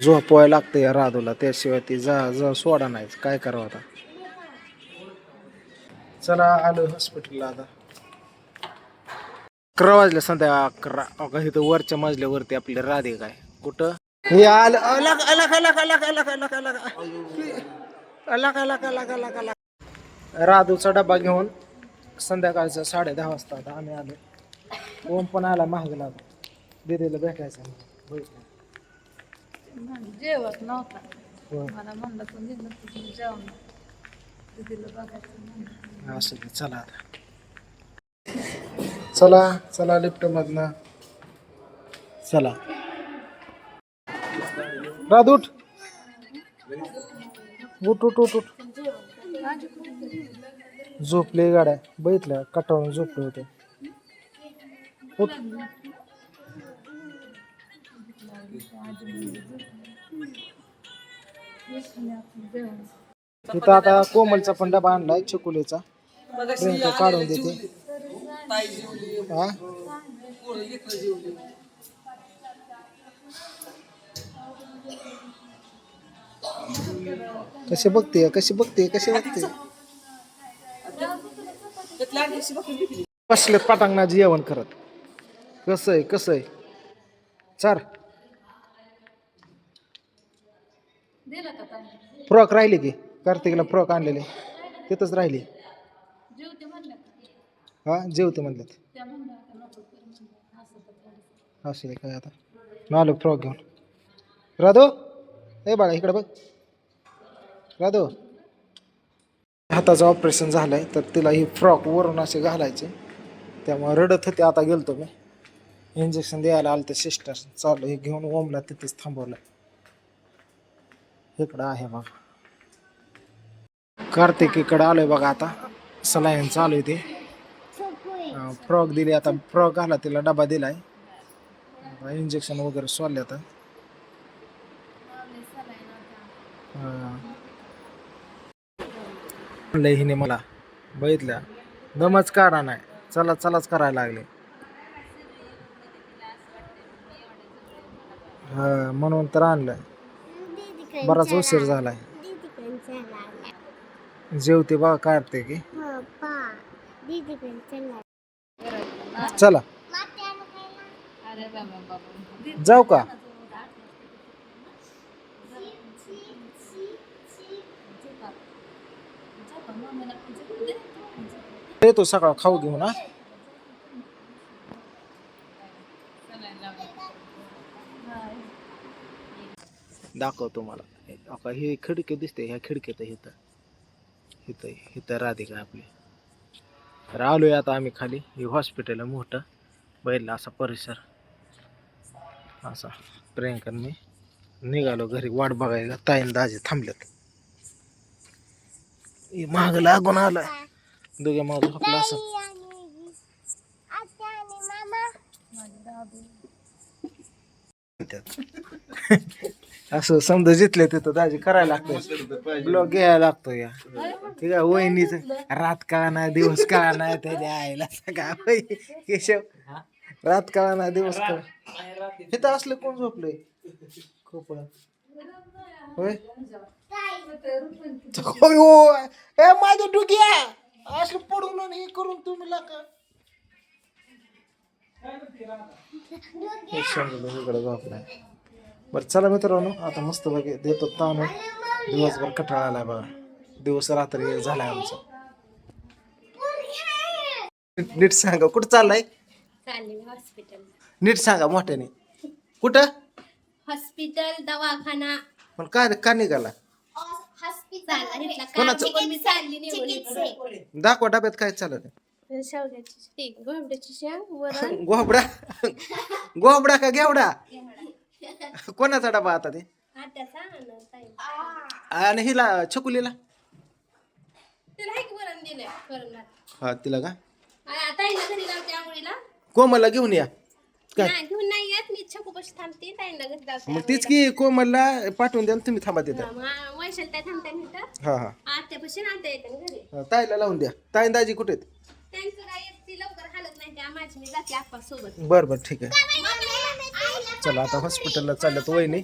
झोपवायला लागतं या राधूला. त्याशिवाय ती जा जा सोडा नाही काय करावं आता? चला आलो हॉस्पिटलला आता. अकरा वाजले संध्या अकरा. अगं इथं वरच्या मजल्यावरती आपली राधे काय? कुठं? हे आलं अलग अलग अलग अलग अलग अलग अलग. अलग अलग अलग अलग अलग. राधूचा डबा घेऊन संध्याकाळचं साडे दहा वाजता आता आम्ही आलो. ओम पण आला महागला दिदीला भेटायचं जेवत नव्हता. होय. मला म्हणलं तू निघलं तुझं जेवण दीदीला बघायचं. म्हणलं. असं चला आता. चला चला लिफ्ट मधनं चला. राध उठ. उठ उठ उठ उठ. झोपले गाड्या. बघितल्या कटाळून झोपले होते. उठ. तिथं आता कोमलचा पण डबा आणलाय चकुलीचा प्रियंका काढून देते. हा? कशी बघते कशी बघते कशी बघते? बसले पटांगणा जेवण करत. कसं आहे कसं आहे? चार दिलं का ताई फ्रॉक राहिली की कार्तिकला फ्रॉक आणलेले. तिथंच राहिली. जेवते म्हणलं का? हा जेवते म्हणल्यात त्या नको कर असं तर थोडंसं. असं आहे काय आता. नालो फ्रॉक घेऊन. राधो ए बाळा इकडे बघ. राधो. हाताचं ऑपरेशन झालंय तर तिला ही फ्रॉक वरून असे घालायचे. त्यामुळे रडत होते आता गेलतो मी. इंजेक्शन द्यायला आलं ते सिस्टर चालू हे घेऊन ओमला तिथेच थांबवलं. इकडं आहे बघा. कार्तिक इकडं आलोय बघा आता. सलायन चालू आहे ते फ्रॉक दिली आता. फ्रॉक आला तिला डबा दिलाय. इंजेक्शन वगैरे सोडले आता. म्हणलं हिने मला बघितल्या. दमच काढा नाही. चला चलाच करायला लागले. हा म्हणून तर आणलंय. बराच उशीर झालाय. जेवते बघा काढते की? चला. अरे बाबा बाबा जाऊ का? येतो सकाळ खाऊ घेऊन हा? दाखवतो मला. अका ही खिडकी दिसते ह्या खिडकीत इथं. इथं इथं राधिका आपली. तर आहे आता आम्ही खाली. हे हॉस्पिटल आहे मोठं. बैलला असा परिसर. असा प्रियंकाने मी निघालो घरी. वाट बघायला ताईन दाजे थांबलेत. हे लागून आला दोघे मग झोपला असं असं समजा जिथले तिथं दाजी करायला लागतं ब्लॉग घ्यायला लागतो या. ठीक आहे वहिनीच रात काळा नाही दिवस काळा नाही त्याच्या आईला सगळा केशव रात काळा नाही दिवस काळा तर असलं कोण झोपलंय? खोपळा होय? ए माझ्या डुक्या असलं पडून हे करून तुम्ही लाका झोपलाय बरं चला मित्रांनो आता मस्त बघे देतो ताण दिवसभर कटाळा आलाय बघा. दिवस रात्री झालाय आमचा. नीट सांगा कुठं चाललाय? चालेल हॉस्पिटल नीट सांगा मोठ्याने. कुठं? हॉस्पिटल दवाखाना. पण काय का निघाला? हॉस्पिटल कोणाचं? चालली दाखवा डब्यात काय चालत आहे. शेवग्याची ती गोबड्याची शेंग वरण. गोबडा गोबडा का घेवडा? कोणाचा डबा आता ते? आणि हिला छकुलीला? हा तिला का? कोमलला घेऊन या. घेऊन नाही येत. मी छकू कशी थांबते ताईला घरी लावते मग तीच की कोमलला पाठवून द्या तुम्ही थांबा तिथं. मग वैशाल ताई थांबते इथं हा आत्यापाशी आत्या येते ना घरी. ताईला लावून द्या. ताई दाजी कुठे आहेत? बर बर ठीक आहे. चला आता हॉस्पिटलला चालत वय नाही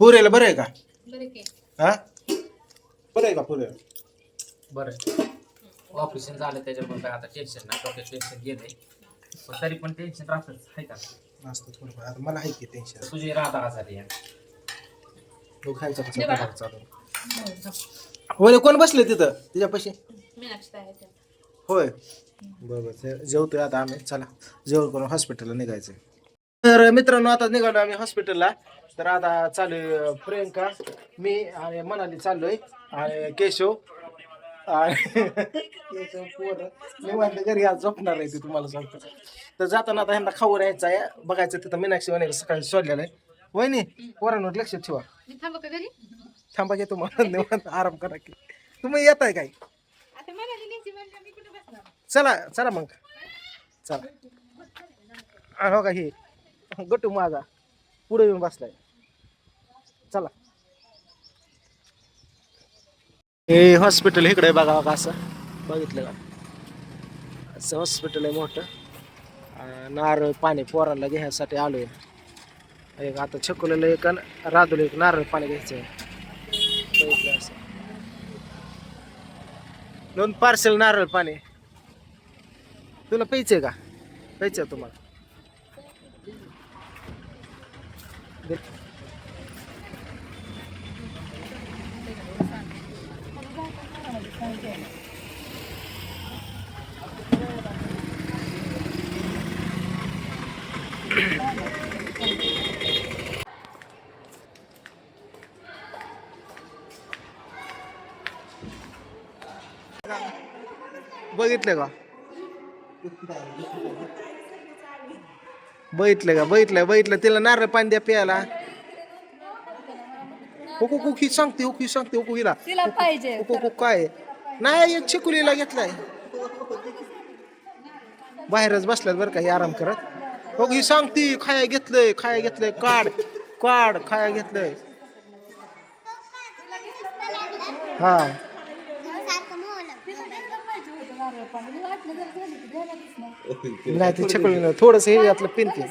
पुरेला बरं आहे का? हा? बरं आहे का पुरे बरं ऑफिस झालं त्याच्यामुळे आता टेन्शन नाही टेन्शन गेले पण तरी पण टेन्शन राहतच आहे का? असतं थोडंफार. आता मला आहे की टेन्शन तुझी राधा आजारी आहे. तो खायचा कसा चालू होय कोण बसले तिथं? तिच्यापाशी? मीनाक्षी. होय. बरोबर जेवतोय आता आम्ही. चला. जेवण करून हॉस्पिटलला निघायचं तर मित्रांनो आता निघालो आम्ही हॉस्पिटलला तर आता चालू आहे प्रियंका मी आणि मनाली चाललोय. आणि केशव. निवांत घरी आज झोपणार आहे ते तुम्हाला सांगतो. तर जाताना आता ह्यांना खाऊ यायचं आहे. बघायचं तिथं मीनाक्षी वहिनी सकाळी सोडलेलं आहे. वहिनी पोरांवर लक्ष ठेवा. मी थांबा की तुम्हाला निवांत आराम करा की. तुम्ही येत आहे काय मी चला चला मग. चला. हो का हे गटू माझा. पुढे येऊन बसलाय. चला. हे हॉस्पिटल इकडे बघा बघा असं. बघितलं का? असं हॉस्पिटल आहे मोठं. नारळ पाणी पोरांना घ्यायसाठी आलो आहे एक आता छकुलेलं एक राधूला एक नारळ पाणी घ्यायचं आहे बघितलं असं. दोन पार्सल नारळ पाणी. तुला प्यायचंय का? प्यायचं तुम्हाला. बघितलं का? बघितलं का? बघितलं बघितलं. तिला नारळ पाणी द्या प्यायला. हुकू कुकी सांगते हुकी सांगते हुकू हिला. तिला पाहिजे. हुकू काय? नाही एक चिकुलीला घेतलाय. बाहेरच बसल्यात बरं का हे आराम करत. हो ही सांगती खाया घेतलंय खाया घेतलंय काढ काढ खाया घेतलंय. हा. नाही ते छकुली थोडस हे यातलं पिनते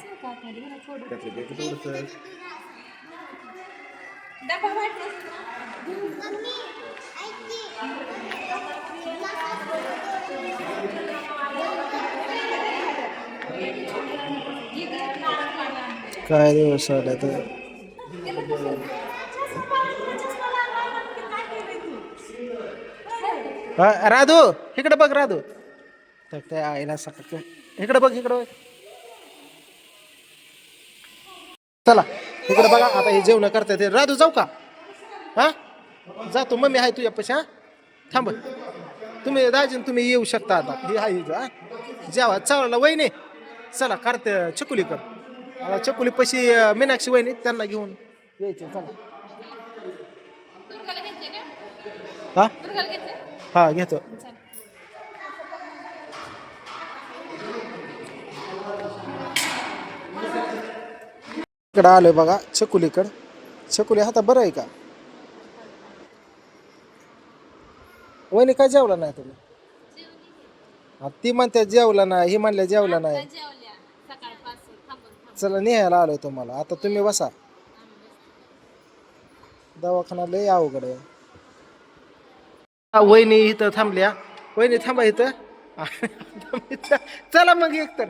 काय दिवस आला तर. राधू इकडे बघ राधू. तर त्या आईला सकाळ इकडे बघ इकडे बघ. चला इकडे बघा आता हे जेवण करता ते राधू जाऊ का? हा? जातो मम्मी आहे तुझ्या पैसे थांब. तुम्ही दाजीन तुम्ही येऊ शकता आता. ही हा. जेवा चावला वहिनी चला करते चकुली कर. आता चकुली पशी मीनाक्षी वहिनी त्यांना घेऊन यायचे चला. हा? हा घेतो. इकडं आलोय बघा छकुलीकड. छकुली हाता बरं आहे का? वहिनी काय जेवला नाही तुम्ही? हा, ती म्हणते जेवला नाही ही म्हणल्या जेवला नाही. जेवल्या सकाळपासून. थांबून थांबून. चला निहायला आलोय तुम्हाला. आता तुम्ही बसा. दवाखाना लय अवघड आहे. हा, वहिनी इथं थांबल्या. वहिनी थांबा इथं. चला मग एक तर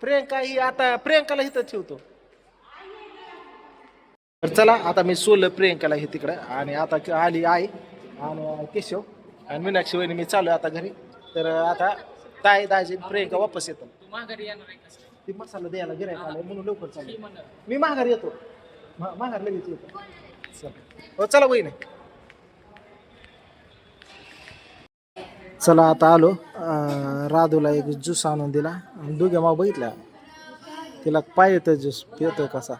प्रियंका ही आता प्रियंकाला इथं ठेवतो. तर चला आता मी सोडलं प्रियंकाला हे तिकडं. आणि आता क- आली आई. आणि केशव. आणि मीनाक्षी वहिनी मी चालू आता घरी. तर आता ताई दाजी प्रियंका वापस येतो तू माघारी येणार आहे कसं ती मसाला द्यायला गिरायक आलाय म्हणून लवकर चालू मी माघार येतो. मा- माघार लगेच येतो. चला. हो चला वहिनी. चला आता आलो. अं, राधूला एक ज्यूस आणून दिला. आणि दोघे माव बघितला तिला पाहिजे ज्यूस. पितोय कसा?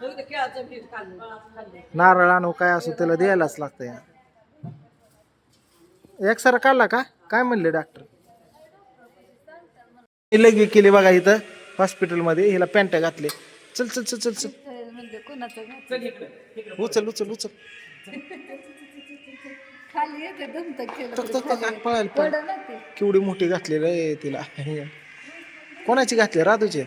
नारळ आणू काय असो त्याला द्यायलाच लागतं एक्सरा काढला का? काय म्हणले डॉक्टर लगी केली बघा इथं हॉस्पिटलमध्ये हिला पॅन्ट घातले. चल चल चल चल चल. म्हणजे उचल उचल. उचल केवढी मोठी घातलेली आहे तिला. कोणाची घातली? राधूची?